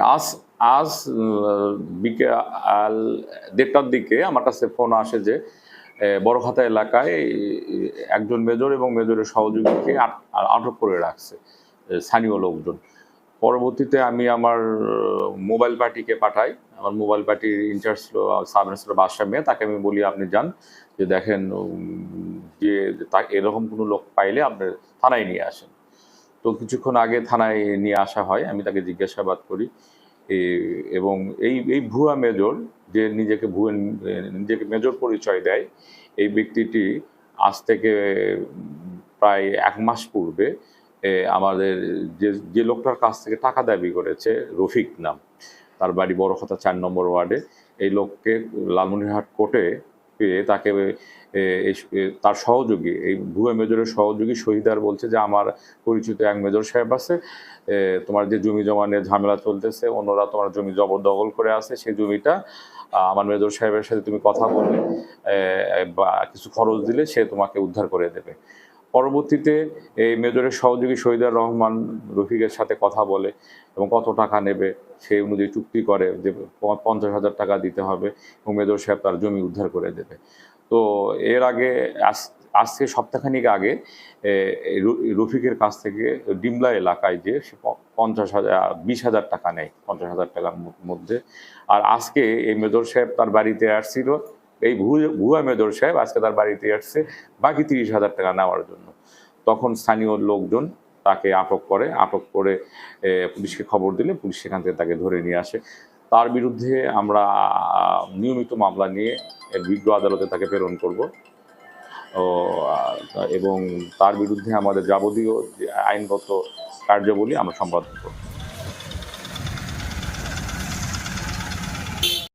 আজ আজ বিকেল দেড়টার দিকে আমার কাছে ফোন আসে যে বড়খাতা এলাকায় একজন মেজর এবং মেজরের সহযোগীকে আট- আটক করে রাখছে স্থানীয় লোকজন। পরবর্তীতে আমি আমার মোবাইল পার্টিকে পাঠাই। আমার মোবাইল পার্টির ইনচার্জ ছিল সাব ইন্সপেক্টর বাদশাহ মিয়া। তাকে আমি বলি, আপনি যান, যে দেখেন যে এরকম কোনো লোক পাইলে আপনি থানায় নিয়ে আসেন। তো কিছুক্ষণ আগে থানায় নিয়ে আসা হয়, আমি তাকে জিজ্ঞাসাবাদ করি। এবং এই এই ভুয়া মেজর যে নিজেকে ভুয়া, নিজেকে মেজর পরিচয় দেয়, এই ব্যক্তিটি আজ থেকে, প্রায় এক মাস পূর্বে আমাদের যে যে লোকটার কাছ থেকে টাকা দাবি করেছে, রফিক নাম, তার বাড়ি বড় কথা চার নম্বর ওয়ার্ডে, এই লোককে লালমনিরহাট কোর্টে পেয়ে তাকে তার সহযোগী, এই ভুয়া মেজরের সহযোগী শহীদার বলছে যে, আমার পরিচিত এক মেজর সাহেব আছে তোমার যে জমি জমা নিয়ে ঝামেলা চলতেছে, অন্যরা তোমার জমি জবরদখল করে আছে, সেই জমিটা আমার মেজর সাহেবের সাথে তুমি কথা বলে বা, কিছু খরচ দিলে সে তোমাকে উদ্ধার করে দেবে। পরবর্তীতে এই মেজরের সহযোগী শহীদার রহমান রফিকের সাথে কথা বলে এবং কত টাকা নেবে সেই অনুযায়ী চুক্তি করে যে পঞ্চাশ হাজার টাকা দিতে হবে এবং মেজর সাহেব তার জমি উদ্ধার করে দেবে। তো এর আগে, আজ- আজকে সপ্তাহখানিক আগে রফিকের কাছ থেকে ডিমলা এলাকায় যে সে পঞ্চাশ হাজার বিশ হাজার টাকা নেয়, পঞ্চাশ হাজার টাকার মধ্যে। আর আজকে এই মেজর সাহেব তার বাড়িতে আসছিল এই ভুয়া মেজর সাহেব আজকে তার বাড়িতে আসছে, বাকি তিরিশ হাজার টাকা নেওয়ার জন্য। তখন স্থানীয় লোকজন তাকে আটক করে আটক করে পুলিশকে খবর দিলে পুলিশ সেখান থেকে তাকে ধরে নিয়ে আসে। তার বিরুদ্ধে আমরা, নিয়মিত মামলা নিয়ে বিজ্ঞ আদালতে তাকে প্রেরণ করব। এবং তার বিরুদ্ধে আমাদের যাবতীয় আইনগত কার্যাবলী আমরা সম্পাদন করব।